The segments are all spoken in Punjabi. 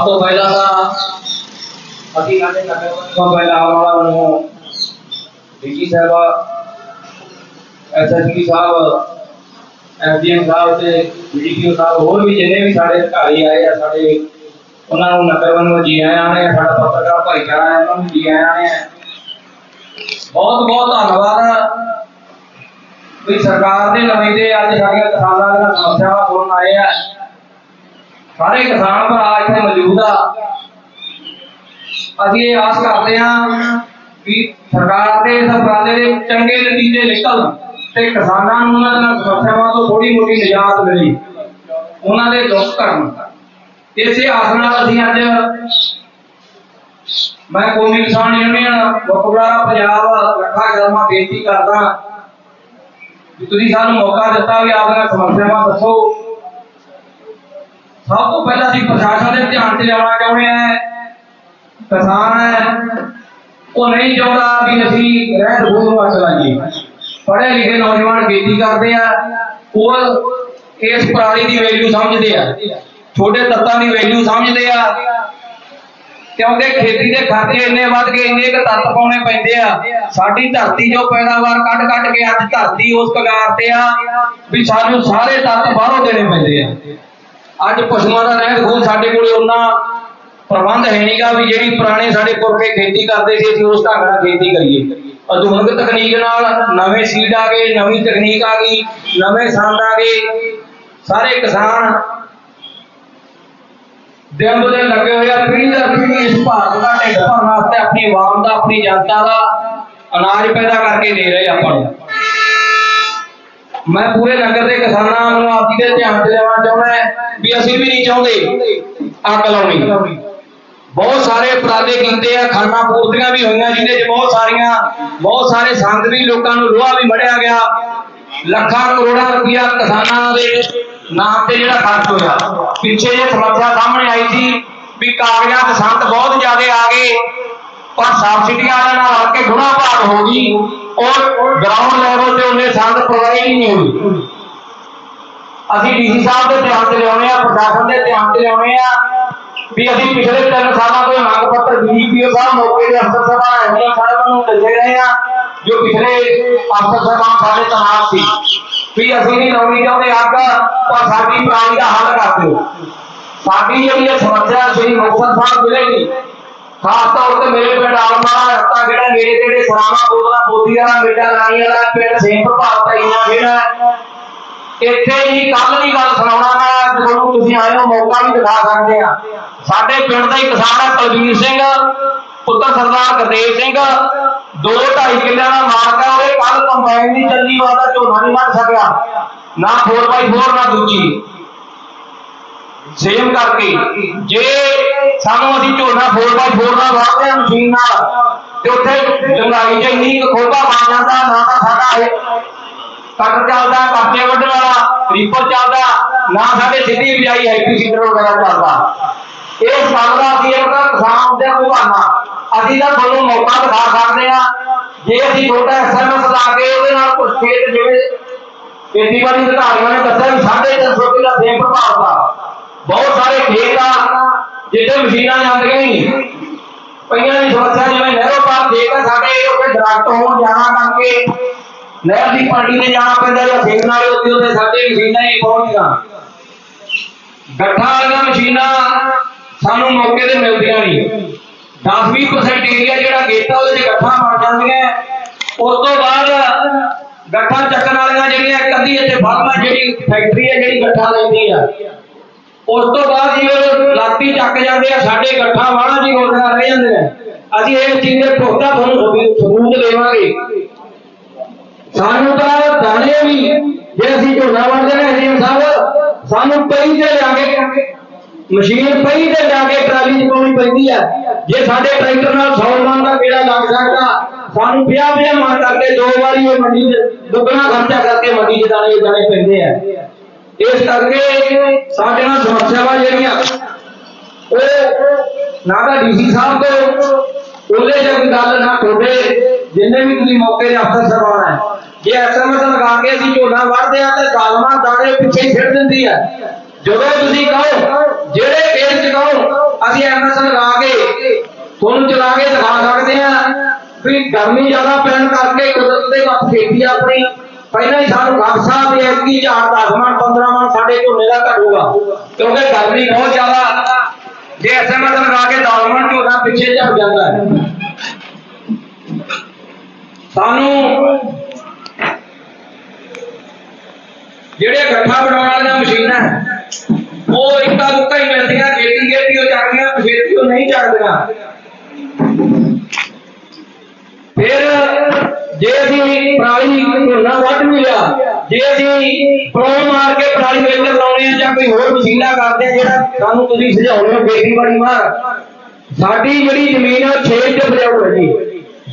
ਸਭ ਤੋਂ ਪਹਿਲਾਂ ਤਾਂ ਅਸੀਂ ਸਾਡੇ ਨਗਰ ਤੋਂ ਪਹਿਲਾਂ ਆਉਣ ਨੂੰ ਡੀਜੀ ਸਾਹਿਬਾ ਐਸਐਸਪੀ ਸਾਹਿਬ ਐਸਡੀਐਮ ਸਾਹਿਬ ਤੇ ਬੀਡੀਪੀਓ ਸਾਹਿਬ ਹੋਰ ਵੀ ਜਿੰਨੇ ਵੀ ਸਾਡੇ ਅਧਿਕਾਰੀ ਆਏ ਆ ਸਾਡੇ ਉਹਨਾਂ ਨੂੰ ਨਗਰ ਵੱਲੋਂ ਜੀ ਆਇਆਂ ਨੇ ਸਾਡਾ ਪੱਤਰਕਾਰ ਭਾਈਚਾਰਾ ਹੈ ਉਹਨਾਂ ਨੂੰ ਜੀ ਆਇਆਂ ਨੇ ਬਹੁਤ ਬਹੁਤ ਧੰਨਵਾਦ ਵੀ ਸਰਕਾਰ ਦੇ ਨਵੇਂ ਤੇ ਅੱਜ ਸਾਡੀਆਂ ਕਿਸਾਨਾਂ ਦੀਆਂ ਸਮੱਸਿਆਵਾਂ ਸੁਣਨ ਆਏ ਆ ਸਾਰੇ ਕਿਸਾਨ ਭਰਾ ਇੱਥੇ ਮੌਜੂਦ ਆ। ਅਸੀਂ ਇਹ ਆਸ ਕਰਦੇ ਹਾਂ ਵੀ ਸਰਕਾਰ ਦੇ ਇਸ ਉਪਰਾਲੇ ਦੇ ਚੰਗੇ ਨਤੀਜੇ ਨਿਕਲਣ ਤੇ ਕਿਸਾਨਾਂ ਨੂੰ ਉਹਨਾਂ ਦੀਆਂ ਸਮੱਸਿਆਵਾਂ ਤੋਂ ਥੋੜੀ ਮੋਟੀ ਨਿਜਾਤ ਮਿਲੇ। ਉਹਨਾਂ ਦੇ ਦੁੱਖ ਕਰਨ ਇਸੇ ਆਸ ਨਾਲ ਅਸੀਂ ਅੱਜ ਮੈਂ ਕੌਮੀ ਕਿਸਾਨ ਯੂਨੀਅਨ ਵਕੂਲਾ ਪੰਜਾਬ ਲੱਖਾ ਗਰਮਾ ਬੇਨਤੀ ਕਰਦਾ ਵੀ ਤੁਸੀਂ ਸਾਨੂੰ ਮੌਕਾ ਦਿੱਤਾ ਵੀ ਆਪਣੀਆਂ ਸਮੱਸਿਆਵਾਂ ਦੱਸੋ। ਸਭ ਤੋਂ ਪਹਿਲਾਂ ਅਸੀਂ ਪ੍ਰਸ਼ਾਸਨ ਦੇ ਧਿਆਨ 'ਚ ਲਿਆਉਣਾ ਚਾਹੁੰਦੇ ਹਾਂ। ਕਿਸਾਨ ਹੈ, ਉਹ ਨਹੀਂ ਚਾਹੁੰਦਾ ਵੀ ਅਸੀਂ ਰਹਿਤ ਖੂਨ ਨੂੰ ਪੜ੍ਹੇ ਲਿਖੇ ਨੌਜਵਾਨ ਖੇਤੀ ਕਰਦੇ ਆ ਉਹ ਇਸ ਪਰਾਲੀ ਦੀ ਵੈਲਿਊ ਸਮਝਦੇ ਆ। ਛੋਟੇ ਤੱਤਾਂ ਦੀ ਵੈਲਿਊ ਸਮਝਦੇ ਆ। ਕਿਉਂਕਿ ਖੇਤੀ ਦੇ ਖਰਚੇ ਇੰਨੇ ਵੱਧ ਗਏ, ਇੰਨੇ ਕੁ ਤੱਤ ਪਾਉਣੇ ਪੈਂਦੇ ਆ। ਸਾਡੀ ਧਰਤੀ ਜੋ ਪੈਦਾਵਾਰ ਕੱਢ ਕੱਢ ਕੇ ਅੱਜ ਧਰਤੀ ਉਸ ਕਗਾਰ ਤੇ ਆ, ਵੀ ਸਾਨੂੰ ਸਾਰੇ ਤੱਤ ਬਾਹਰੋਂ ਦੇਣੇ ਪੈਂਦੇ ਆ। ਅੱਜ ਪਸ਼ੂਆਂ ਦਾ ਰਹਿਤ ਖੂਨ ਸਾਡੇ ਕੋਲੇ ਉਹਨਾਂ ਪ੍ਰਬੰਧ ਹੈ ਨਹੀਂਗਾ ਵੀ ਜਿਹੜੀ ਪੁਰਾਣੇ ਸਾਡੇ ਪੁਰਖੇ ਖੇਤੀ ਕਰਦੇ ਸੀ, ਅਸੀਂ ਉਸ ਢੰਗ ਨਾਲ ਖੇਤੀ ਕਰੀਏ। ਆਧੁਨਿਕ ਤਕਨੀਕ ਨਾਲ ਨਵੇਂ ਸੀਡ ਆ ਗਏ, ਨਵੀਂ ਤਕਨੀਕ ਆ ਗਈ, ਨਵੇਂ ਸੰਦ ਆ ਗਏ। ਸਾਰੇ ਕਿਸਾਨ ਦਿਨ ਬਦਲ ਲੱਗੇ ਹੋਏ ਆ, ਪੀੜ੍ਹੀ ਦਰ ਪੀੜ੍ਹੀ ਇਸ ਭਾਰਤ ਦਾ ਢਿੱਡ ਭਰਨ ਵਾਸਤੇ ਆਪਣੀ ਆਵਾਮ ਦਾ, ਆਪਣੀ ਜਨਤਾ ਦਾ ਅਨਾਜ ਪੈਦਾ ਕਰਕੇ ਦੇ ਰਹੇ ਆਪਾਂ ਨੂੰ। ਮੈਂ ਪੂਰੇ ਨਗਰ ਦੇ ਕਿਸਾਨਾਂ ਨੂੰ ਆਪ ਜੀ ਦੇ ਧਿਆਨ 'ਚ ਲਿਆਉਣਾ ਚਾਹੁੰਦਾ ਵੀ ਅਸੀਂ ਵੀ ਨਹੀਂ ਚਾਹੁੰਦੇ ਅੱਗ ਲਾਉਣੀ। ਬਹੁਤ ਸਾਰੇ ਉਪਰਾਲੇ ਕੀਤੇ ਆ ਖਾਨਾ ਪੂਰਤੀਆਂ ਵੀ ਹੋਈਆਂ ਜਿਹਦੇ 'ਚ ਬਹੁਤ ਸਾਰੀਆਂ, ਬਹੁਤ ਸਾਰੇ ਸੰਦ ਵੀ ਲੋਕਾਂ ਨੂੰ ਲੋਹਾ ਵੀ ਮੜਿਆ ਗਿਆ। ਲੱਖਾਂ ਕਰੋੜਾਂ ਰੁਪਇਆ ਕਿਸਾਨਾਂ ਦੇ ਨਾਮ ਤੇ ਜਿਹੜਾ ਖਰਚ ਹੋਇਆ। ਪਿੱਛੇ ਜੇ ਸਮੱਸਿਆ ਸਾਹਮਣੇ ਆਈ ਸੀ ਵੀ ਕਾਗਜ਼ਾਂ 'ਚ ਸੰਦ ਬਹੁਤ ਜ਼ਿਆਦਾ ਆ ਗਏ, ਪਰ ਸਬਸਿਡੀਆਂ ਵਾਲਿਆਂ ਨਾਲ ਰਲ ਕੇ ਗੁਣਾ ਭਾਗ ਹੋ ਗਈ, ਔਰ ਗਰਾਊਂਡ ਲੈਵਲ ਤੇ ਉਹਨੇ ਸੰਦ ਪ੍ਰੋਵਾਈਡ ਹੀ ਨਹੀਂ ਹੋਈ। ਅਸੀਂ ਡੀਸੀ ਸਾਹਿਬ ਦੇ ਧਿਆਨ 'ਚ ਲਿਆਉਣੇ ਆ, ਪ੍ਰਸ਼ਾਸਨ ਦੇ ਧਿਆਨ 'ਚ ਲਿਆਉਣੇ ਆ ਵੀ ਅਸੀਂ ਪਿਛਲੇ 3 ਸਾਲਾਂ ਤੋਂ ਮੰਗ ਪੱਤਰ ਬੀਜੀਪੀਓ ਸਾਹਿਬ ਮੌਕੇ ਦੇ ਅਫਸਰ ਸਾਹਿਬਾਨ ਐਮਪੀ ਸਾਹਿਬਾਂ ਨੂੰ ਦਿੰਦੇ ਰਹੇ ਆ, ਜੋ ਪਿਛਲੇ ਅਫਸਰ ਸਾਹਿਬਾਨ ਸਾਡੇ ਤਨਾਤ ਸੀ ਵੀ ਅਸੀਂ ਨਹੀਂ ਲਾਉਣੀ ਚਾਹੁੰਦੇ ਅੱਗ, ਪਰ ਸਾਡੀ ਪ੍ਰਾਣੀ ਦਾ ਹੱਲ ਕਰ ਦਿਓ। ਸਾਡੀ ਜਿਹੜੀ ਇਹ ਸਮੱਸਿਆ ਸ੍ਰੀ ਮੁਕਤਸਰ ਸਾਹਿਬ ਜ਼ਿਲ੍ਹੇ ਦੀ, ਖਾਸ ਤੌਰ ਤੇ ਮੇਰੇ ਪਿੰਡ ਆਲਮਾ ਰਸਤਾ ਜਿਹੜਾ ਨੇੜੇ ਤੇੜੇ ਸਰਾਵਾ ਬੋਦਲਾ ਬੋਦੀ ਵਾਲਾ, ਮੇਡਾ ਰਾਣੀ ਵਾਲਾ ਪਿੰਡ ਸਿੰਘ ਪ੍ਰਭਾਵ ਤਾਈਆਂ ਜਿਹੜਾ ਇੱਥੇ ਹੀ ਕੱਲ ਦੀ ਗੱਲ ਸੁਣਾਉਣਾ ਮੈਂ ਤੁਹਾਨੂੰ ਤੁਸੀਂ ਆਏ ਹੋ, ਮੌਕਾ ਵੀ ਦਿਖਾ ਸਕਦੇ ਆ ਸਾਡੇ ਪਿੰਡ ਦਾ ਹੀ ਕਿਸਾਨ ਹੈ ਕੁਲਵੀਰ ਸਿੰਘ, ਪੁੱਤਰ ਸਰਦਾਰ ਗੁਰਦੇਵ ਸਿੰਘ, ਦੋ ਢਾਈ ਕਿੱਲਿਆਂ ਦਾ ਮਾਲਕ ਹੈ, ਉਹਦੇ ਕੱਲ ਕੰਬਾਈਨ ਦੀ ਚੱਲੀ ਵਾਦਾ ਝੋਨਾ ਨਹੀਂ ਵੱਢ ਸਕਿਆ। ਨਾ 4x4 ਨਾ ਦੂਜੀ। ਸੇਮ ਕਰਕੇ, ਜੇ ਸਾਨੂੰ ਅਸੀਂ ਝੋਨਾ 4x4 ਨਾਲ ਵਾਹਦੇ ਹਾਂ ਮਸ਼ੀਨ ਨਾਲ, ਤੇ ਉੱਥੇ ਡੰਗਾਈ ਚ ਇੰਨੀ ਕੁ ਖੋਬਾ ਬਣ ਜਾਂਦਾ, ਨਾ ਤਾਂ ਸਾਡਾ ਇਹ ਚੱਲਦਾ ਪਰਚੇ ਵੱਢਣ ਵਾਲਾ ਰੀਪਰ ਚੱਲਦਾ, ਨਾ ਸਾਡੇ ਸਿੱਧੀ ਬਿਜਾਈ ਹੈਪੀ ਸੀਡਰ ਵਗੈਰਾ ਚੱਲਦਾ। ਇਸ ਗੱਲ ਅਸੀਂ ਇੱਕ ਕਿਸਾਨ ਦੇ ਭਗਵਾਨਾ। ਅਸੀਂ ਤਾਂ ਤੁਹਾਨੂੰ ਮੌਕਾ ਦਿਖਾ ਸਕਦੇ ਆ ਜੇ ਅਸੀਂ ਛੋਟਾ ਐਸਐਮਐਸ ਲਾ ਕੇ ਉਹਦੇ ਨਾਲ ਕੁਝ ਖੇਤ ਜਿਵੇਂ ਖੇਤੀਬਾੜੀ ਅਧਿਕਾਰੀਆਂ ਨੇ ਦੱਸਿਆ ਵੀ 350 ਕਿੱਲਾ ਸੇਮ ਪ੍ਰਭਾਵ ਦਾ। ਬਹੁਤ ਸਾਰੇ ਖੇਤ ਆ, ਜਿੱਥੇ ਮਸ਼ੀਨਾਂ ਜਾਂਦੀਆਂ ਹੀ ਨਹੀਂ। ਪਈਆਂ ਦੀ ਸਮੱਸਿਆ ਜਿਵੇਂ ਨਹਿਰੋ ਪਾਰ ਖੇਤ ਆ, ਸਾਡੇ ਉੱਥੇ ਦਰਖਤ ਹੋਣ ਜਾਣਾ ਕਰਕੇ ਨਹਿਰ ਦੀ ਪਾਣੀ ਤੇ ਜਾਣਾ ਪੈਂਦਾ ਜਾਂ ਖੇਤ ਨਾਲ ਉੱਤੇ ਉੱਤੇ ਸਾਡੇ ਮਸ਼ੀਨਾਂ ਹੀ ਪਹੁੰਚਦੀਆਂ ਗੱਠਾਂ ਵਾਲੀਆਂ ਮਸ਼ੀਨਾਂ ਸਾਨੂੰ ਮੌਕੇ ਤੇ ਮਿਲਦੀਆਂ ਨਹੀਂ। 10-20% ਏਰੀਆ ਜਿਹੜਾ ਗੇਤਾ, ਉਹਦੇ ਚ ਗੱਠਾਂ ਬਣ ਜਾਂਦੀਆਂ। ਉਸ ਤੋਂ ਬਾਅਦ ਗੱਠਾਂ ਚੱਕਣ ਵਾਲੀਆਂ ਜਿਹੜੀਆਂ, ਇੱਕ ਅੱਧੀ ਇੱਥੇ ਫਰਮਾ ਜਿਹੜੀ ਫੈਕਟਰੀ ਹੈ, ਜਿਹੜੀ ਗੱਠਾਂ ਲੈਂਦੀ ਆ। ਉਸ ਤੋਂ ਬਾਅਦ ਜੀ ਉਹ ਲਾਤੀ ਚੱਕ ਜਾਂਦੇ ਆ, ਸਾਡੇ ਗੱਠਾਂ ਵਾਲਾ ਜੀ ਹੋਰ ਰਹਿ ਜਾਂਦੇ ਆ। ਅਸੀਂ ਇਹ ਚੀਜ਼ ਦੇ ਪੁਖਤਾ ਤੁਹਾਨੂੰ ਸਬੂਤ ਦੇਵਾਂਗੇ। ਸਾਨੂੰ ਤਾਂ ਦਾਣੇ ਵੀ, ਜੇ ਅਸੀਂ ਝੋਨਾ ਵੜਦੇ ਨੇ ਹਜੀਮ ਸਾਹਿਬ, ਸਾਨੂੰ ਪਈ ਤੇ ਲਿਆ ਕੇ, ਮਸ਼ੀਨ ਪਈ ਤੇ ਲਿਆ ਕੇ ਟਰਾਲੀ 'ਚ ਪਾਉਣੀ ਪੈਂਦੀ ਆ ਜੇ ਸਾਡੇ ਟਰੈਕਟਰ ਨਾਲ 100 ਮਨ ਦਾ ਕਿਹੜਾ ਲੱਗ ਸਕਦਾ, ਸਾਨੂੰ 50 50 ਮਣ ਕਰਕੇ ਦੋ ਵਾਰੀ ਇਹ ਮੰਡੀ 'ਚ, ਦੁੱਗਣਾ ਖਰਚਾ ਕਰਕੇ ਮੰਡੀ 'ਚ ਦਾਣੇ ਜਾਣੇ ਪੈਂਦੇ ਆ। ਇਸ ਕਰਕੇ ਸਾਡੇ ਨਾਲ ਸਮੱਸਿਆਵਾਂ ਜਿਹੜੀਆਂ, ਉਹ ਨਾ ਤਾਂ ਡੀਸੀ ਸਾਹਿਬ ਤੋਂ, ਉਹਦੇ ਜੇ ਗੱਲ ਨਾ ਤੁਹਾਡੇ, ਜਿੰਨੇ ਵੀ ਤੁਸੀਂ ਮੌਕੇ ਦੇ ਅਫਸਰ ਸਰਵਾਨ ਹੈ ਜੇ ਐਸਐਮਐਸ ਲਗਾ ਕੇ ਅਸੀਂ ਝੋਨਾ ਵੱਢਦੇ ਆ ਤੇ ਜ਼ਾਲਮਾਂ ਦਾਣੇ ਪਿੱਛੇ ਹੀ ਛੱਡ ਦਿੰਦੀ ਆ ਜਦੋਂ ਤੁਸੀਂ ਕਹੋ, ਜਿਹੜੇ ਪੇਜ ਚ ਕਹੋ, ਅਸੀਂ ਐਮਐਸਐਨ ਲਗਾ ਕੇ ਤੁਹਾਨੂੰ ਚਲਾ ਕੇ ਦਿਖਾ ਸਕਦੇ ਆ ਵੀ ਗਰਮੀ ਜ਼ਿਆਦਾ ਪੈਣ ਕਰਕੇ ਕੁਦਰਤ ਦੇ ਵੱਸ ਖੇਤੀ ਆਪਣੀ। ਪਹਿਲਾਂ ਹੀ ਸਾਨੂੰ ਖਾਸਾ ਵੀ ਐਤਕੀ ਝਾੜ 10 ਮਣ 15 ਮਣ ਸਾਡੇ ਝੋਨੇ ਦਾ ਘਟੂਗਾ ਕਿਉਂਕਿ ਗਰਮੀ ਬਹੁਤ ਜ਼ਿਆਦਾ। ਜੇ ਐਸਐਮਐਸ ਲਗਾ ਕੇ 10 ਮਣ ਝੋਨਾ ਪਿੱਛੇ ਝੜ ਜਾਂਦਾ ਹੈ। ਸਾਨੂੰ ਜਿਹੜੇ ਇਕੱਠਾ ਬਣਾਉਣ ਵਾਲੀਆਂ ਮਸ਼ੀਨਾਂ ਉਹ ਇੱਕਾ ਦੁੱਕਾ ਹੀ ਮਿਲਦੀਆਂ ਖੇਤੀ ਖੇਤੀ ਉਹ ਚੱਕਦੀਆਂ ਖੇਤੀ ਉਹ ਨਹੀਂ ਚੱਕਦੀਆਂ ਫਿਰ ਜੇ ਅਸੀਂ ਪਰਾਲੀ ਝੋਨਾ ਵੱਢ ਵੀ ਲਿਆ, ਜੇ ਅਸੀਂ ਪਲੋ ਮਾਰ ਕੇ ਪਰਾਲੀ ਵਿੱਚ ਲਾਉਣੇ ਆ ਜਾਂ ਕੋਈ ਹੋਰ ਮਸ਼ੀਨਾ ਕਰਦੇ ਆ ਜਿਹੜਾ ਸਾਨੂੰ ਤੁਸੀਂ ਸੁਝਾਉਣੇ ਹੋ ਖੇਤੀਬਾੜੀ ਮਾਰ, ਸਾਡੀ ਜਿਹੜੀ ਜ਼ਮੀਨ ਆ 6 ਇੰਚ ਉਪਜਾਊ ਹੈ ਜੀ।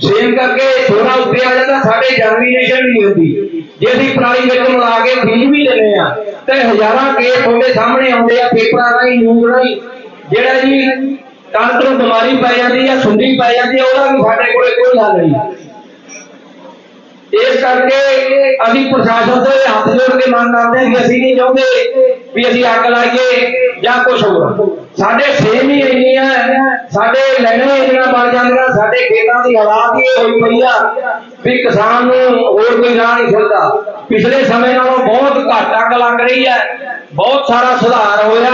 ਸੇਮ ਕਰਕੇ ਥੋੜਾ ਉੱਤੇ ਆ ਜਾਂਦਾ, ਸਾਡੇ ਜਰਮੀਨੇਸ਼ਨ ਨਹੀਂ ਹੁੰਦੀ। ਜੇ ਅਸੀਂ ਪਰਾਲੀ ਵਿੱਚ ਮਿਲਾ ਕੇ ਬੀਜ ਵੀ ਦਿੰਦੇ ਆ, ਤੇ ਹਜ਼ਾਰਾਂ ਕੇਸ ਤੁਹਾਡੇ ਸਾਹਮਣੇ ਆਉਂਦੇ ਆ, ਪੇਪਰਾਂ ਰਾਹੀਂ ਨਿਊਜ਼ ਰਾਹੀਂ। ਜਿਹੜਾ ਜੀ ਕੰਨ ਤੋਂ ਬਿਮਾਰੀ ਪੈ ਜਾਂਦੀ ਆ ਸੁੰਡੀ ਪੈ ਜਾਂਦੀ ਆ, ਉਹਦਾ ਵੀ ਸਾਡੇ ਕੋਲੇ ਕੋਈ ਹੱਲ ਨਹੀਂ। ਇਸ ਕਰਕੇ ਅਸੀਂ ਪ੍ਰਸ਼ਾਸਨ ਤੋਂ ਹੱਥ ਜੋੜ ਕੇ ਮੰਗ ਕਰਦੇ ਹਾਂ ਕਿ ਅਸੀਂ ਨਹੀਂ ਚਾਹੁੰਦੇ ਵੀ ਅਸੀਂ ਅੱਗ ਲਾਈਏ। ਜਾਂ ਕੁਝ ਹੋਰ। ਸਾਡੇ ਸੇਮ ਹੀ ਇੰਨੀਆਂ ਸਾਡੇ ਲੈਣੇ ਇੰਨੀਆਂ ਬਣ ਜਾਂਦੀਆਂ, ਸਾਡੇ ਖੇਤਾਂ ਦੀ ਹਾਲਾਤ ਹੀ ਹੋਈ ਪਈ ਆ ਵੀ ਕਿਸਾਨ ਨੂੰ ਹੋਰ ਕੋਈ ਰਾਹ ਨਹੀਂ ਖੁੱਲਦਾ। ਪਿਛਲੇ ਸਮੇਂ ਨਾਲੋਂ ਬਹੁਤ ਘੱਟ ਅੱਗ ਲੱਗ ਰਹੀ ਹੈ, ਬਹੁਤ ਸਾਰਾ ਸੁਧਾਰ ਹੋਇਆ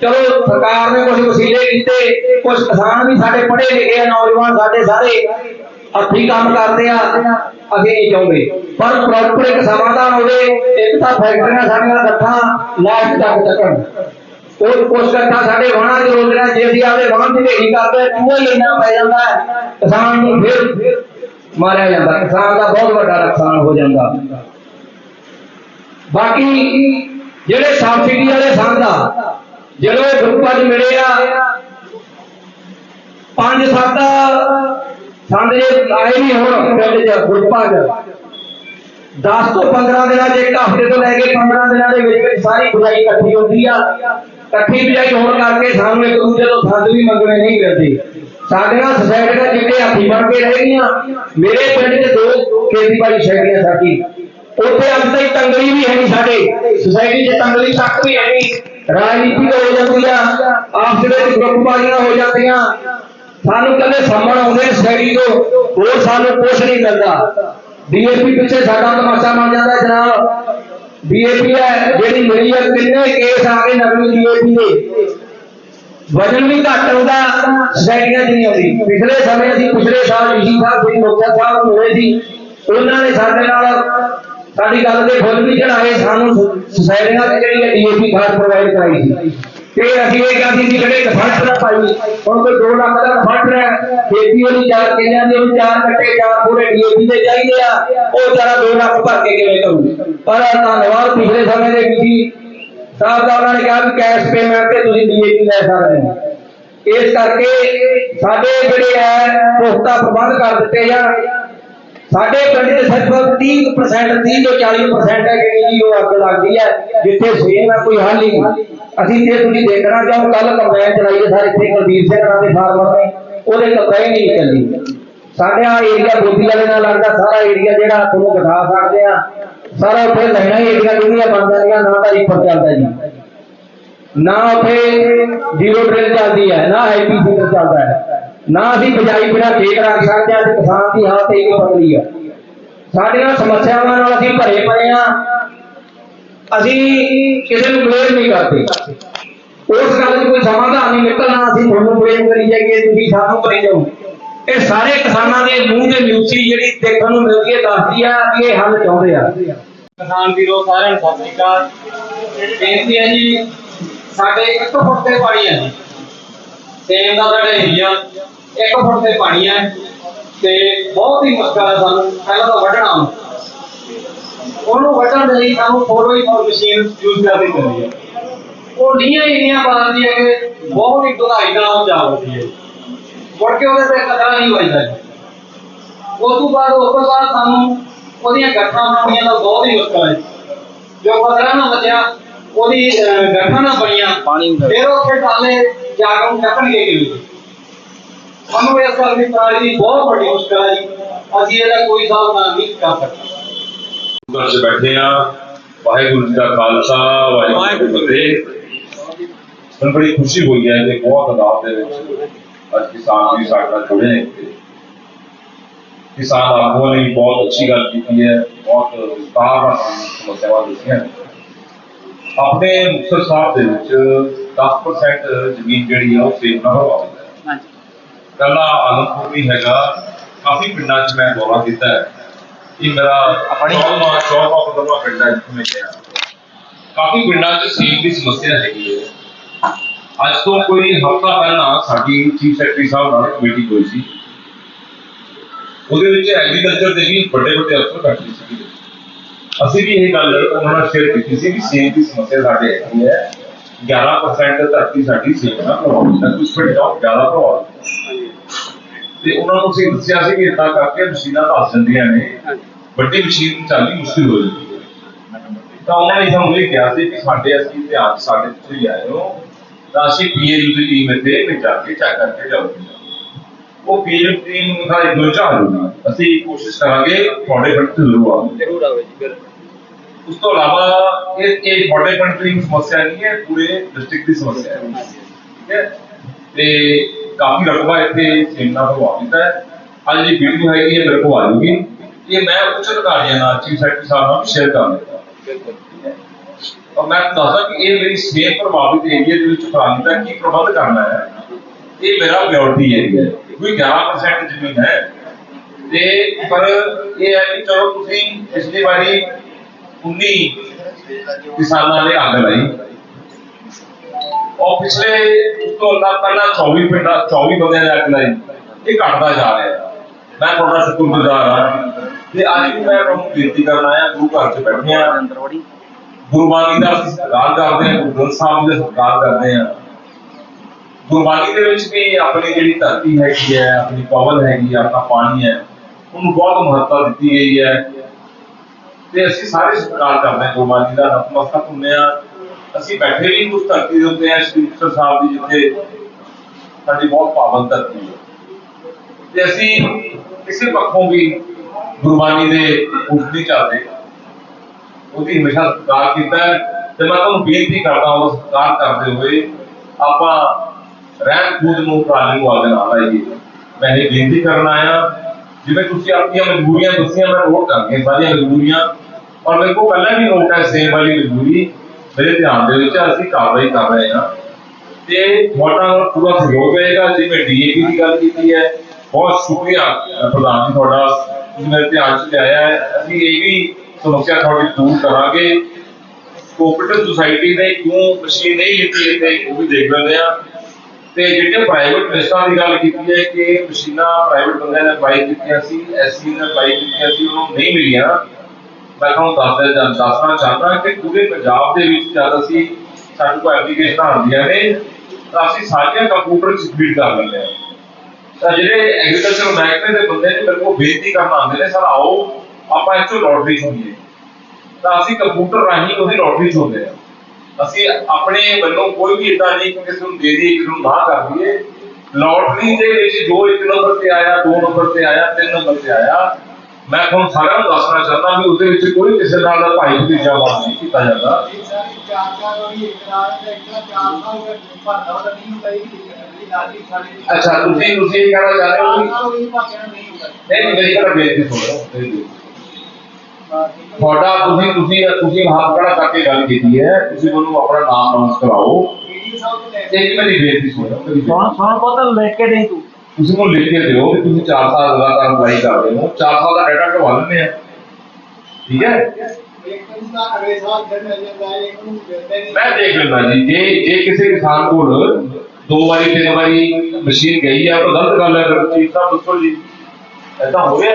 ਚਲੋ, ਸਰਕਾਰ ਨੇ ਕੁਝ ਵਸੀਲੇ ਕੀਤੇ ਕੁਝ ਕਿਸਾਨ ਵੀ ਸਾਡੇ ਪੜ੍ਹੇ ਲਿਖੇ ਆ, ਨੌਜਵਾਨ ਸਾਡੇ ਸਾਰੇ ਹੱਥੀਂ ਕੰਮ ਕਰਦੇ ਆ, ਅਸੀਂ ਨਹੀਂ ਚਾਹੁੰਦੇ। ਪਰ ਪ੍ਰੋਪਰ ਇੱਕ ਸਮਾਧਾਨ ਹੋਵੇ, ਇੱਕ ਤਾਂ ਫੈਕਟਰੀਆਂ ਸਾਡੀਆਂ ਇਕੱਠਾ ਲਾਸਟ ਤੱਕ ਚੱਕਣ। ਉਹ ਕੁਛ ਇਕੱਠਾ ਸਾਡੇ ਵਾਹਨਾਂ ਦੇ ਰੋਲ ਰਿਹਾ ਜੇ ਅਸੀਂ ਆਪਦੇ ਵਾਹਨ ਦੀ ਢੇਰੀ ਕਰਦੇ ਚੂਹਾ ਹੀ ਇੰਨਾ ਪੈ ਜਾਂਦਾ ਹੈ। ਕਿਸਾਨ ਨੂੰ ਫਿਰ ਮਾਰਿਆ ਜਾਂਦਾ, ਕਿਸਾਨ ਦਾ ਬਹੁਤ ਵੱਡਾ ਨੁਕਸਾਨ ਹੋ ਜਾਂਦਾ। ਬਾਕੀ ਜਿਹੜੇ ਸਬਸਿਡੀ ਵਾਲੇ ਸੰਦ ਆ, ਜਦੋਂ ਇਹ ਗਰੁੱਪਾਂ 'ਚ ਮਿਲੇ ਆ, ਪੰਜ ਸੱਤ ਸੰਦ ਜੇ ਆਏ ਵੀ ਹੁਣ, ਪਿੰਡ 'ਚ ਗਰੁੱਪਾਂ 'ਚ 10 ਤੋਂ 15 ਦਿਨਾਂ 'ਚ ਇੱਕ ਹਫ਼ਤੇ ਤੋਂ ਲੈ ਕੇ 15 ਦਿਨਾਂ ਦੇ ਵਿੱਚ ਵਿੱਚ ਸਾਰੀ ਬੁਝਾਈ ਇਕੱਠੀ ਹੁੰਦੀ ਆ। ਇਕੱਠੀ ਬੁਝਾਈ ਹੋਣ ਕਰਕੇ ਸਾਨੂੰ ਇੱਕ ਦੂਜੇ ਤੋਂ ਸੰਦ ਵੀ ਮੰਗਣੇ ਨਹੀਂ ਮਿਲਦੇ ਸਾਡੀਆਂ ਸੁਸਾਇਟੀਆਂ ਜਿੱਤੇ ਹੱਥੀ ਬਣ ਕੇ ਰਹਿ ਗਈਆਂ, ਮੇਰੇ ਪਿੰਡ 'ਚ ਦੋ ਖੇਤੀਬਾੜੀ ਸੁਸਾਇਟੀਆਂ ਸਾਡੀ। ਉੱਥੇ ਅੱਜ ਤੱਕ ਤੰਗਲੀ ਵੀ ਹੈ ਨਹੀਂ ਸਾਡੇ। ਸੋਸਾਇਟੀ 'ਚ ਤੰਗਲੀ ਤੱਕ ਵੀ ਹੈ ਨਹੀਂ ਰਾਜਨੀਤੀ ਹੋ ਜਾਂਦੀ ਆ, ਆਪਸ ਵਿੱਚ ਗਰੁੱਪਬਾਜ਼ੀਆਂ ਹੋ ਜਾਂਦੀਆਂ। ਸਾਨੂੰ ਕਹਿੰਦੇ ਸਾਹਮਣ ਆਉਂਦੇ ਆ ਸ਼ਹਿਰੀ ਤੋਂ, ਹੋਰ ਸਾਨੂੰ ਕੁਛ ਨਹੀਂ ਮਿਲਦਾ। ਡੀਏਪੀ ਪਿੱਛੇ ਸਾਡਾ ਤਮਾਸ਼ਾ ਬਣ ਜਾਂਦਾ ਜਨਾਬ। ਡੀਏਪੀ ਹੈ, ਜਿਹੜੀ ਮਿਲੀ ਹੈ ਕਿੰਨੇ ਕੇਸ ਆ ਗਏ ਨਕਲੀ ਡੀਏਪੀ ਦੇ। ਵਜਨ ਵੀ ਘੱਟ ਆਉਂਦਾ ਸੋਸਾਇਟੀਆਂ 'ਚ ਨਹੀਂ ਆਉਂਦੀ ਪਿਛਲੇ ਸਮੇਂ ਅਸੀਂ ਪਿਛਲੇ ਸਾਲ ਈਸੀ ਸਾਹਿਬ ਜੀ ਮੁਖਤਾ ਸਾਹਿਬ ਨੂੰ ਮਿਲੇ ਸੀ, ਉਹਨਾਂ ਨੇ ਸਾਡੇ ਨਾਲ ਸਾਡੀ ਗੱਲ ਦੇ ਫੁੱਲ ਵੀ ਚੜਾਏ ਸਾਨੂੰ ਸੋਸਾਇਟੀਆਂ 'ਚ ਜਿਹੜੀ ਹੈ ਡੀਏਪੀ ਖਾਦ ਪ੍ਰੋਵਾਈਡ ਕਰਾਈ ਸੀ। ਤੇ ਅਸੀਂ ਇਹ ਕਹਿੰਦੇ ਸੀ, ਜਿਹੜੇ ਫੰਡ ਨਾ ਭਾਈ, ਹੁਣ ਕੋਈ 2 ਲੱਖ ਦਾ ਫੰਡ ਹੈ, ਖੇਤੀ ਵਾਲੀ ਚਾਰ ਕਿੱਲਿਆਂ ਦੇ ਉਹ ਚਾਰ ਕੱਟੇ, ਚਾਰ ਪੂਰੇ ਡੀਏਪੀ ਦੇ ਚਾਹੀਦੇ ਆ, ਉਹ ਚਾਰਾ 2 ਲੱਖ ਭਰ ਕੇ ਕਿਵੇਂ ਕਰੂ? ਪਰ ਧੰਨਵਾਦ ਪਿਛਲੇ ਸਮੇਂ ਦੇ ਵਿੱਚ ਸਾਹਿਬ ਦਾ ਉਹਨਾਂ ਨੇ ਕਿਹਾ ਵੀ ਕੈਸ਼ ਪੇਮੈਂਟ ਤੇ ਤੁਸੀਂ ਡੀਏਪੀ ਲੈ ਸਕਦੇ ਹੋ। ਇਸ ਕਰਕੇ ਸਾਡੇ ਜਿਹੜੇ ਹੈ ਪੁਖਤਾ ਪ੍ਰਬੰਧ ਕਰ ਦਿੱਤੇ ਜਾਣ। ਸਾਡੇ ਪਿੰਡ ਦੇ ਸਿਰਫ 30% 30 ਤੋਂ 40% ਹੈ ਜਿਹੜੀ ਉਹ ਅੱਗ ਲੱਗਦੀ ਹੈ, ਜਿੱਥੇ ਸੇਮ ਹੈ, ਕੋਈ ਹੱਲ ਹੀ ਨਹੀਂ। ਅਸੀਂ ਜੇ ਤੁਸੀਂ ਦੇਖਣਾ ਚਾਹੋ ਕੱਲ ਕੰਬਾਈਨ ਚਲਾਈ ਸਾਰੇ ਇੱਥੇ ਕੁਲਦੀਪ ਸਿੰਘ ਨਾਲ ਦੇ ਫਾਰਮਰ ਨੇ ਉਹਦੇ ਕੰਬਾਈਨ ਨਹੀਂ ਚੱਲੀ। ਸਾਡੇ ਆ ਏਰੀਆ ਬੋਦੀ ਵਾਲੇ ਨਾਲ ਲੱਗਦਾ ਸਾਰਾ ਏਰੀਆ ਜਿਹੜਾ ਤੁਹਾਨੂੰ ਦਿਖਾ ਸਕਦੇ ਆ। ਸਾਰਾ ਉੱਥੇ ਲੈਣਾ ਹੀ ਏਰੀਆ ਦੁਨੀਆ ਬਣ ਜਾਂਦੀਆਂ, ਨਾ ਤਾਂ ਰੀਪਰ ਚੱਲਦਾ ਜੀ। ਨਾ ਉੱਥੇ ਜ਼ੀਰੋ ਡਰਿਲ ਚੱਲਦੀ ਹੈ ਨਾ ਆਈਪੀਸੀ ਚੱਲਦਾ ਹੈ ਨਾ ਅਸੀਂ ਬਜਾਈ ਬਿਨਾ ਖੇਤ ਰੱਖ ਸਕਦੇ ਹਾਂ ਤੇ ਕਿਸਾਨ ਦੀ ਹਾਲਤ ਇਹ ਬਦਲੀ ਹੈ ਸਾਡੀਆਂ ਸਮੱਸਿਆਵਾਂ ਨਾਲ ਅਸੀਂ ਭਰੇ ਪਏ ਆ। ਅਸੀਂ ਕਿਸੇ ਨੂੰ ਬਲੇਮ ਨਹੀਂ ਕਰਦੇ। ਉਸ ਗੱਲ 'ਚ ਕੋਈ ਸਮਾਧਾਨ ਨਹੀਂ ਨਿਕਲਣਾ, ਅਸੀਂ ਤੁਹਾਨੂੰ ਬਲੇਮ ਕਰੀ ਜਾਈਏ, ਤੁਸੀਂ ਸਾਨੂੰ ਕਰੀ ਜਾਓ। ਇਹ ਸਾਰੇ ਕਿਸਾਨਾਂ ਦੇ ਮੂੰਹ ਤੇ ਮਿਊਸੀ ਜਿਹੜੀ ਦੇਖਣ ਨੂੰ ਮਿਲਦੀ ਹੈ, ਦੱਸਦੀ ਆ ਕਿ ਇਹ ਹੱਲ ਚਾਹੁੰਦੇ ਆ। ਕਿਸਾਨ ਵੀਰੋ, ਸਾਰਿਆਂ ਨੂੰ ਸਤਿ ਸ਼੍ਰੀ ਅਕਾਲ। ਬੇਨਤੀ ਹੈ ਜੀ, ਸਾਡੇ 1 ਫੁੱਟ ਤੇ ਪਾਣੀ ਹੈ ਜੀ। ਸੇਮ ਦਾ ਸਾਡਾ ਏਰੀਆ 1 ਫੁੱਟ ਤੇ ਪਾਣੀ ਹੈ। ਤੇ ਬਹੁਤ ਹੀ ਮੁਸ਼ਕਲ ਹੈ ਸਾਨੂੰ, ਪਹਿਲਾਂ ਤਾਂ ਵੱਢਣਾ ਉਹਨੂੰ ਵੱਢਣ ਦੇ ਲਈ ਸਾਨੂੰ ਫੋਟੋ ਹੀ ਫੋਰ ਮਸ਼ੀਨ ਯੂਜ਼ ਕਰਨੀ ਪੈਂਦੀ ਹੈ। ਉਹ ਹੀ ਇੰਨੀਆਂ ਪਾਉਂਦੀ ਹੈ ਕਿ ਬਹੁਤ ਹੀ ਡੁੰਗਾਈ ਨਾਲ ਉਹ ਜਾ ਵੜਦੀ ਹੈ। ਮੁੜ ਕੇ ਉਹਦੇ ਤੇ ਕਤਰਾ ਨਹੀਂ ਵੱਜਦਾ ਉਸ ਤੋਂ ਬਾਅਦ ਉਸ ਤੋਂ ਬਾਅਦ ਸਾਨੂੰ ਉਹਦੀਆਂ ਗੱਠਾਂ ਬਣਾਉਣੀਆਂ ਦਾ ਬਹੁਤ ਹੀ ਮੁਸ਼ਕਲ ਹੈ। ਜੋ ਪਤਰਾ ਨਾ ਬਚਿਆ ਉਹਦੀ ਗੱਠਾਂ ਨਾ ਬਣੀਆਂ ਪਾਣੀ ਫਿਰ ਉਹ ਫਿਰ ਟਾਲੇ ਜਾ ਕੇ ਉਹਨੂੰ ਚੱਕਣਗੇ ਕਿਵੇਂ? ਸਾਨੂੰ ਇਸ ਗੱਲ ਦੀ ਪ੍ਰਾਣੀ ਦੀ ਬਹੁਤ ਵੱਡੀ ਮੁਸ਼ਕਲ ਹੈ ਜੀ। ਅਸੀਂ ਇਹਦਾ ਕੋਈ ਸਾਧਨ ਨਹੀਂ ਕਰ ਸਕਦੇ। ਗੁਰ ਚ ਬੈਠੇ ਆ ਵਾਹਿਗੁਰੂ ਜੀ ਦਾ ਖਾਲਸਾ ਵਾਹਿਗੁਰੂ ਜੀ ਕੀ ਫਤਿਹ ਮੈਨੂੰ ਬੜੀ ਖੁਸ਼ੀ ਹੋਈ ਹੈ ਕਿ ਬਹੁਤ ਆਦਾਬ ਦੇ ਵਿੱਚ ਅੱਜ ਕਿਸਾਨ ਵੀ ਸਾਡੇ ਨਾਲ ਜੁੜੇ ਨੇ ਕਿਸਾਨ ਆਗੂਆਂ ਨੇ ਵੀ ਬਹੁਤ ਅੱਛੀ ਗੱਲ ਕੀਤੀ ਹੈ ਬਹੁਤ ਵਿਸਤਾਰ ਨਾਲ ਸਾਨੂੰ ਸਮੱਸਿਆਵਾਂ ਦੱਸੀਆਂ ਨੇ ਆਪਣੇ ਮੁਕਤਸਰ ਸਾਹਿਬ ਦੇ ਵਿੱਚ 10% ਜ਼ਮੀਨ ਜਿਹੜੀ ਹੈ ਉਹ ਸੇਵ ਨਾ ਹੋਵਾ ਹਾਂਜੀ ਕੱਲਾ ਆਨੰਦਪੁਰ ਨਹੀਂ ਹੈਗਾ ਇਹ ਮੇਰਾ ਆਪਣੀ- ਚੌਦਵਾਂ ਚੌਦਵਾਂ ਪੰਦਰਵਾਂ ਪਿੰਡ ਹੈ ਜਿੱਥੇ ਮੈਂ ਗਿਆ। ਕਾਫੀ ਪਿੰਡਾਂ 'ਚ ਸੇਮ ਦੀ ਸਮੱਸਿਆ ਹੈਗੀ ਹੈ। ਅੱਜ ਤੋਂ ਕੋਈ ਹਫ਼ਤਾ ਪਹਿਲਾਂ ਸਾਡੀ ਚੀਫ ਸੈਕਟਰੀ ਸਾਹਿਬ ਨਾਲ ਮੀਟਿੰਗ ਹੋਈ ਸੀ। ਉਹਦੇ ਵਿੱਚ ਐਗਰੀਕਲਚਰ ਦੇ ਵੀ ਵੱਡੇ ਵੱਡੇ ਅਫਸਰ ਬੈਠੇ ਸੀ। ਅਸੀਂ ਵੀ ਇਹ ਗੱਲ ਉਹਨਾਂ ਨਾਲ ਸ਼ੇਅਰ ਕੀਤੀ ਸੀ ਕਿ ਸੇਮ ਦੀ ਸਮੱਸਿਆ ਸਾਡੇ ਹੈਗੀ ਹੈ। 11% ਧਰਤੀ ਸਾਡੀ ਸੇਮ ਨਾਲ ਪ੍ਰਭਾਵਿਤ ਹੈ ਕੁਝ ਪਿੰਡਾਂ ਜ਼ਿਆਦਾ ਪ੍ਰਭਾਵਿਤ ਹੈ ਤੇ ਉਹਨਾਂ ਨੂੰ ਅਸੀਂ ਦੱਸਿਆ ਸੀ ਕਿ ਇਦਾਂ ਕਰਕੇ ਮਸ਼ੀਨਾਂ ਧਸ ਜਾਂਦੀਆਂ ਨੇ। ਵੱਡੀ ਮਸ਼ੀਨ ਚੱਲਣੀ ਮੁਸ਼ਕਿਲ ਹੋ ਜਾਂਦੀ ਹੈ। ਤਾਂ ਉਹਨਾਂ ਨੇ ਸਾਨੂੰ ਇਹ ਕਿਹਾ ਸੀ ਕਿ ਸਾਡੇ ਅਸੀਂ ਧਿਆਨ ਸਾਡੇ ਤੁਸੀਂ ਹੋ ਤਾਂ ਅਸੀਂ ਪੀਏਯੂ ਦੀ ਟੀਮ ਇੱਥੇ ਜਾ ਕੇ ਚੈੱਕ ਕਰਕੇ ਜਾਊਗੀ ਉਹ ਪੀਏਯੂ ਟੀਮ ਦਾ ਇੱਕ ਦੋ ਚਾਹ ਅਸੀਂ ਕੋਸ਼ਿਸ਼ ਕਰਾਂਗੇ ਤੁਹਾਡੇ ਤੇ ਜ਼ਰੂਰ ਆਵਾਂਗੇ ਜ਼ਰੂਰ ਆਵੇ ਜੀ ਉਸ ਤੋਂ ਇਲਾਵਾ ਇਹ ਇਹ ਤੁਹਾਡੇ ਪਿੰਡ ਦੀ ਸਮੱਸਿਆ ਨਹੀਂ ਹੈ ਪੂਰੇ ਡਿਸਟ੍ਰਿਕਟ ਦੀ ਸਮੱਸਿਆ ਹੈ। ਠੀਕ ਹੈ? ਤੇ ਕਾਫੀ ਰਕਬਾ ਇੱਥੇ ਸੇਮਨਾ ਪ੍ਰਭਾਵਿਤ ਹੈ ਅੱਜ ਦੀ ਵੀਡੀਓ ਹੈਗੀ ਹੈ ਮੇਰੇ ਕੋਲ ਆ ਜੂਗੀ ਇਹ ਮੈਂ ਉੱਚ ਅਧਿਕਾਰੀਆਂ ਨਾਲ ਚੀਫ ਸੈਕਟਰੀ ਸਾਹਿਬ ਨਾਲ ਸ਼ੇਅਰ ਕਰ ਲਵਾਂਗਾ ਬਿਲਕੁਲ ਔਰ ਮੈਂ ਦੱਸਦਾ ਕਿ ਇਹ ਮੇਰੀ ਸੇਮ ਪ੍ਰਭਾਵਿਤ ਏਰੀਆ ਦੇ ਵਿੱਚ ਪ੍ਰਾਣੀ ਦਾ ਕੀ ਪ੍ਰਬੰਧ ਕਰਨਾ ਹੈ ਇਹ ਮੇਰਾ ਪ੍ਰਾਇੋਰਟੀ ਏਰੀਆ ਹੈ ਕੋਈ 11% ਜ਼ਮੀਨ ਹੈ ਤੇ ਪਰ ਇਹ ਹੈ ਕਿ ਚਲੋ ਤੁਸੀਂ ਪਿਛਲੀ ਵਾਰੀ 19 ਕਿਸਾਨਾਂ ਨੇ ਅੱਗ ਲਾਈ ਔਰ ਪਿਛਲੇ ਉਸ ਤੋਂ ਅੱਲਾ ਪਹਿਲਾਂ 24 ਪਿੰਡਾਂ 24 ਬੰਦਿਆਂ ਨੇ ਅੱਗ ਲਾਈ ਇਹ ਘਟਦਾ ਜਾ ਰਿਹਾ ਮੈਂ ਤੁਹਾਡਾ ਸ਼ੁਕਰਗੁਜ਼ਾਰ ਹਾਂ ਤੇ ਅੱਜ ਵੀ ਮੈਂ ਤੁਹਾਨੂੰ ਬੇਨਤੀ ਕਰਨ ਆਇਆ, ਗੁਰੂ ਘਰ 'ਚ ਬੈਠੇ ਹਾਂ। ਗੁਰਬਾਣੀ ਦਾ ਸਤਿਕਾਰ ਕਰਦੇ ਹਾਂ, ਗੁਰੂ ਗ੍ਰੰਥ ਸਾਹਿਬ ਦਾ ਸਤਿਕਾਰ ਕਰਦੇ ਹਾਂ। ਗੁਰਬਾਣੀ ਦੇ ਵਿੱਚ ਵੀ ਆਪਣੀ ਜਿਹੜੀ ਧਰਤੀ ਹੈਗੀ ਹੈ, ਆਪਣੀ ਪਵਨ ਹੈਗੀ ਹੈ, ਆਪਣਾ ਪਾਣੀ ਹੈ, ਉਹਨੂੰ ਬਹੁਤ ਮਹੱਤਤਾ ਦਿੱਤੀ ਗਈ ਹੈ। ਤੇ ਅਸੀਂ ਸਾਰੇ ਸਤਿਕਾਰ ਕਰਦੇ ਹਾਂ ਗੁਰਬਾਣੀ ਦਾ। ਨਤਮਸਤਕ ਹੁੰਦੇ ਹਾਂ। ਅਸੀਂ ਬੈਠੇ ਵੀ ਉਸ ਧਰਤੀ ਦੇ ਉੱਤੇ ਹਾਂ ਸ਼੍ਰੀ ਮੁਕਤਸਰ ਸਾਹਿਬ ਦੀ ਜਿੱਥੇ ਸਾਡੀ ਬਹੁਤ ਪਾਵਨ ਧਰਤੀ ਹੈ। ਤੇ ਅਸੀਂ ਕਿਸੇ ਪੱਖੋਂ ਵੀ ਗੁਰਬਾਣੀ ਦੇ ਉਲਟ ਚੱਲਦੇ। ਉਹਦੀ ਹਮੇਸ਼ਾ ਸਤਿਕਾਰ ਕੀਤਾ ਤੇ ਮੈਂ ਤੁਹਾਨੂੰ ਬੇਨਤੀ ਕਰਦਾ ਹਾਂ ਸਤਿਕਾਰ ਕਰਦੇ ਹੋਏ ਆਪਾਂ ਰਹਿਣ ਖੂਦ ਨੂੰ ਪ੍ਰਾਣੀ ਨੂੰ ਅੱਗੇ ਨਾ ਮੈਂ ਇਹ ਬੇਨਤੀ ਕਰਨ ਆਇਆ, ਜਿਵੇਂ ਤੁਸੀਂ ਆਪਣੀਆਂ ਮਜਬੂਰੀਆਂ ਦੱਸੀਆਂ, ਮੈਂ ਨੋਟ ਕਰ ਲਈਆਂ ਸਾਰੀਆਂ ਮਜਬੂਰੀਆਂ। ਔਰ ਮੇਰੇ ਕੋਲ ਪਹਿਲਾਂ ਵੀ ਨੋਟ ਹੈ ਸੇਮ ਵਾਲੀ ਮਜਬੂਰੀ। ਮੇਰੇ ਧਿਆਨ ਦੇ ਵਿੱਚ ਅਸੀਂ ਕਾਰਵਾਈ ਕਰ ਰਹੇ ਹਾਂ। ਤੇ ਤੁਹਾਡਾ ਪੂਰਾ ਸਹਿਯੋਗ ਰਹੇਗਾ। ਜਿਵੇਂ ਡੀਏਪੀ ਦੀ ਗੱਲ ਕੀਤੀ ਹੈ, ਬਹੁਤ ਸ਼ੁਕਰੀਆ ਪ੍ਰਧਾਨ ਜੀ ਤੁਹਾਡਾ, ਤੁਸੀਂ ਮੇਰੇ ਧਿਆਨ ਚ ਲਿਆਇਆ ਹੈ। ਅਸੀਂ ਇਹ ਵੀ ਸਮੱਸਿਆ ਤੁਹਾਡੀ ਦੂਰ ਕਰਾਂਗੇ। ਕੋਆਪਰੇਟਿਵ ਸੁਸਾਇਟੀ ਨੇ ਕਿਉਂ ਮਸ਼ੀਨ ਨਹੀਂ ਲਿੱਤੀ ਇੱਥੇ, ਉਹ ਵੀ ਦੇਖ ਲੈਂਦੇ ਆ ਤੇ ਜਿਹੜੀਆਂ ਪ੍ਰਾਈਵੇਟ ਲਿਸਟਾਂ ਦੀ ਗੱਲ ਕੀਤੀ ਹੈ ਕਿ ਮਸ਼ੀਨਾਂ ਪ੍ਰਾਈਵੇਟ ਬੰਦਿਆਂ ਨੇ ਅਪਲਾਈ ਕੀਤੀਆਂ ਸੀ ਐਸਸੀ ਨੇ ਅਪਲਾਈ ਕੀਤੀਆਂ ਸੀ, ਉਹਨੂੰ ਨਹੀਂ ਮਿਲੀਆਂ। ਮੈਂ ਤੁਹਾਨੂੰ ਦੱਸਦਾ ਜਾਂ ਦੱਸਣਾ ਚਾਹੁੰਦਾ ਕਿ ਪੂਰੇ ਪੰਜਾਬ ਦੇ ਵਿੱਚ ਜਦ ਅਸੀਂ ਸਾਡੇ ਕੋਲ ਐਪਲੀਕੇਸ਼ਨਾਂ ਆਉਂਦੀਆਂ ਨੇ, ਤਾਂ ਅਸੀਂ ਸਾਰੀਆਂ ਕੰਪਿਊਟਰ 'ਚ ਸਬਮਿਟ ਕਰ ਲੈਂਦੇ ਹਾਂ। ਤਾਂ ਜਿਹੜੇ ਐਗਰੀਕਲਚਰ ਮਹਿਕਮੇ ਦੇ ਬੰਦੇ ਨੇ ਮੇਰੇ ਕੋਲ ਬੇਨਤੀ ਕਰਨ ਆਉਂਦੇ ਨੇ, ਸਰ, ਆਓ, ਆਪਾਂ ਇੱਥੋਂ ਲੋਟਰੀ ਸੁਣੀਏ ਤਾਂ ਅਸੀਂ ਕੰਪਿਊਟਰ ਰਾਹੀਂ ਉਹਦੀ ਲੋਟਰੀ ਸੁਣਦੇ ਹਾਂ। ਅਸੀਂ ਆਪਣੇ ਵੱਲੋਂ ਕੋਈ ਵੀ ਇਦਾਂ ਨਹੀਂ ਕਿ ਕਿਸੇ ਨੂੰ ਦੇ ਦਈਏ, ਕਿਸੇ ਨੂੰ ਨਾ ਕਰ ਦਈਏ। ਲੋਟਰੀ ਦੇ ਵਿੱਚ ਜੋ ਇੱਕ ਨੰਬਰ ਤੇ ਆਇਆ, ਦੋ ਨੰਬਰ ਤੇ ਆਇਆ, ਤਿੰਨ ਨੰਬਰ ਤੇ ਆਇਆ ਮੈਂ ਤੁਹਾਨੂੰ ਸਾਰਿਆਂ ਨੂੰ ਦੱਸਣਾ ਚਾਹੁੰਦਾ ਵੀ ਉਹਦੇ ਵਿੱਚ ਕੋਈ ਕਿਸੇ ਨਾਲ ਦਾ ਭਾਈ ਭਤੀਜਾ ਵਾਰ ਨਹੀਂ ਕੀਤਾ ਜਾਂਦਾ ਅੱਛਾ ਤੁਸੀਂ ਤੁਸੀਂ ਇਹ ਕਹਿਣਾ ਚਾਹੁੰਦੇ ਹੋ ਕਿ ਨਹੀਂ ਨਹੀਂ, ਮੇਰੀ ਗੱਲ ਬੇਨਤੀ ਸੁਣੋ ਮੇਰੀ ਬੇਨਤੀ। ਤੁਹਾਡਾ ਤੁਸੀਂ ਤੁਸੀਂ ਤੁਸੀਂ ਹੱਥ ਖੜਾ ਕਰਕੇ ਗੱਲ ਕੀਤੀ ਹੈ ਤੁਸੀਂ ਮੈਨੂੰ ਆਪਣਾ ਨਾਮ ਅਨਾਉਂਸ ਕਰਾਓ ਇੱਕ ਮੇਰੀ ਬੇਨਤੀ ਸੁਣੋ ਮੇਰੀ ਬੇਨਤੀ। ਸੁਣ ਸੁਣ ਪੁੱਤ ਲਿਖ ਕੇ ਦੇ ਤੂੰ ਤੁਸੀਂ ਨੂੰ ਲਿਖ ਕੇ ਦਿਓ ਕਿ ਤੁਸੀਂ 4 ਸਾਲ ਲਗਾਤਾਰ ਅਪਲਾਈ ਕਰਦੇ ਹੋ। 4 ਸਾਲ ਦਾ ਡਾਟਾ ਕਢਵਾ ਲੈਂਦੇ ਆ। ਠੀਕ ਹੈ? ਮੈਂ ਦੇਖ ਲੈਂਦਾ ਜੀ। ਜੇ ਜੇ ਕਿਸੇ ਕਿਸਾਨ ਕੋਲ ਦੋ ਵਾਰੀ, ਤਿੰਨ ਵਾਰੀ ਮਸ਼ੀਨ ਗਈ ਹੈ ਉਹ ਗਲਤ ਗੱਲ ਹੈ ਫਿਰ। ਚੀਜ਼ ਤਾਂ ਦੱਸੋ ਜੀ। ਐਦਾਂ ਹੋ ਗਿਆ?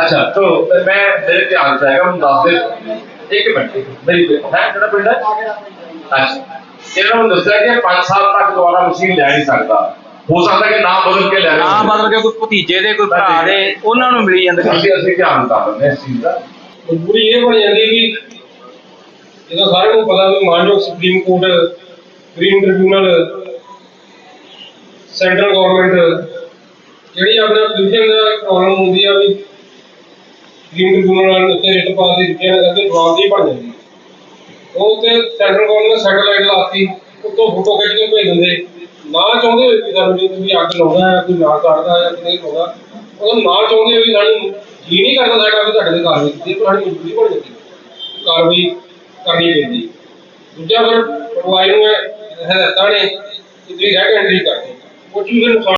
ਅੱਛਾ, ਤੋ ਮੈਂ ਮੇਰੇ ਧਿਆਨ ਚ ਆਏਗਾ ਮੈਨੂੰ ਦੱਸ ਦੇ ਇੱਕ ਮਿੰਟ ਮੇਰੀ ਹੈ ਕਿਹੜਾ ਪਿੰਡ ਹੈ? ਅੱਛਾ। ਇਹਨਾਂ ਨੂੰ ਦੱਸਿਆ ਕਿ 5 ਸਾਲ ਤੱਕ ਦੁਬਾਰਾ ਮਸ਼ੀਨ ਲੈ ਨਹੀਂ ਸਕਦਾ। ਹੋ ਸਕਦਾ ਕਿ ਨਾਮ ਬਦਲ ਕੇ ਲੈ ਲਵੇ ਨਾ ਬਦਲ ਕੇ ਕੋਈ ਭਤੀਜੇ ਦੇ ਕੋਈ ਭਰਾ ਦੇ ਉਹਨਾਂ ਨੂੰ ਮਿਲੀ ਜਾਂਦੇ ਅਸੀਂ ਅਸੀਂ ਧਿਆਨ ਕਰ ਲੈਂਦੇ ਹਾਂ ਇਸ ਚੀਜ਼ ਦਾ। ਮਜਬੂਰੀ ਇਹ ਬਣ ਜਾਂਦੀ ਕਿ ਜਦੋਂ ਸਾਰਿਆਂ ਨੂੰ ਪਤਾ ਵੀ ਮਾਨਯੋਗ Supreme Court green tribunal central government ਜਿਹੜੀ ਆਪਣਾ ਪੋਲੂਸ਼ਨ ਦਾ ਪ੍ਰੋਬਲਮ ਹੁੰਦੀ ਆ ਵੀ ਸੁਪਰੀਮ ਟ੍ਰਿਬਿਊਨਲ ਉੱਤੇ ਰਿਟ ਪਾ ਦੀ ਰਿਟਿਆ ਜਵਾਬਦੇਹੀ ਬਣ ਜਾਂਦੀ ਉਹ ਤੇ ਸੈਂਟਰਲ ਗਵਰਨਮੈਂਟ ਨੇ ਸੈਟੇਲਾਈਟ ਲਾਤੀ ਉੱਤੋਂ ਫੋਟੋ ਖਿੱਚ ਕੇ ਭੇਜ ਦਿੰਦੇ। ਨਾ ਚਾਹੁੰਦੇ ਹੋਏ ਵੀ ਸਾਨੂੰ ਜੇ ਤੁਸੀਂ ਅੱਗ ਲਾਉਣਾ ਹੈ ਕੋਈ ਨਾ ਕਰਦਾ ਜਾਂ ਕੋਈ ਨਹੀਂ ਲਾਉਂਦਾ ਉਹ ਨਾ ਚਾਹੁੰਦੇ ਹੋਏ ਸਾਨੂੰ ਜੀ ਨਹੀਂ ਕਰਦਾ ਸਾਡਾ ਵੀ ਤੁਹਾਡੇ ਤੇ ਕਾਰਵਾਈ ਕੀਤੀ ਹੈ, ਤੁਹਾਡੀ ਮਜਬੂਰੀ ਬਣ ਜਾਂਦੀ। ਹੈ। ਕਾਰਵਾਈ ਕਰਨੀ ਪੈਂਦੀ। ਦੂਜਾ ਫਿਰ ਪਟਵਾਰੀ ਨੂੰ ਇਹ ਹਦਾਇਤਾਂ ਨੇ ਕਿ ਤੁਸੀਂ ਰੈਕ ਐਂਟਰੀ ਕਰਦੇ ਕੁਝ ਵੀ ਫਿਰ ਨੁਕਸਾਨ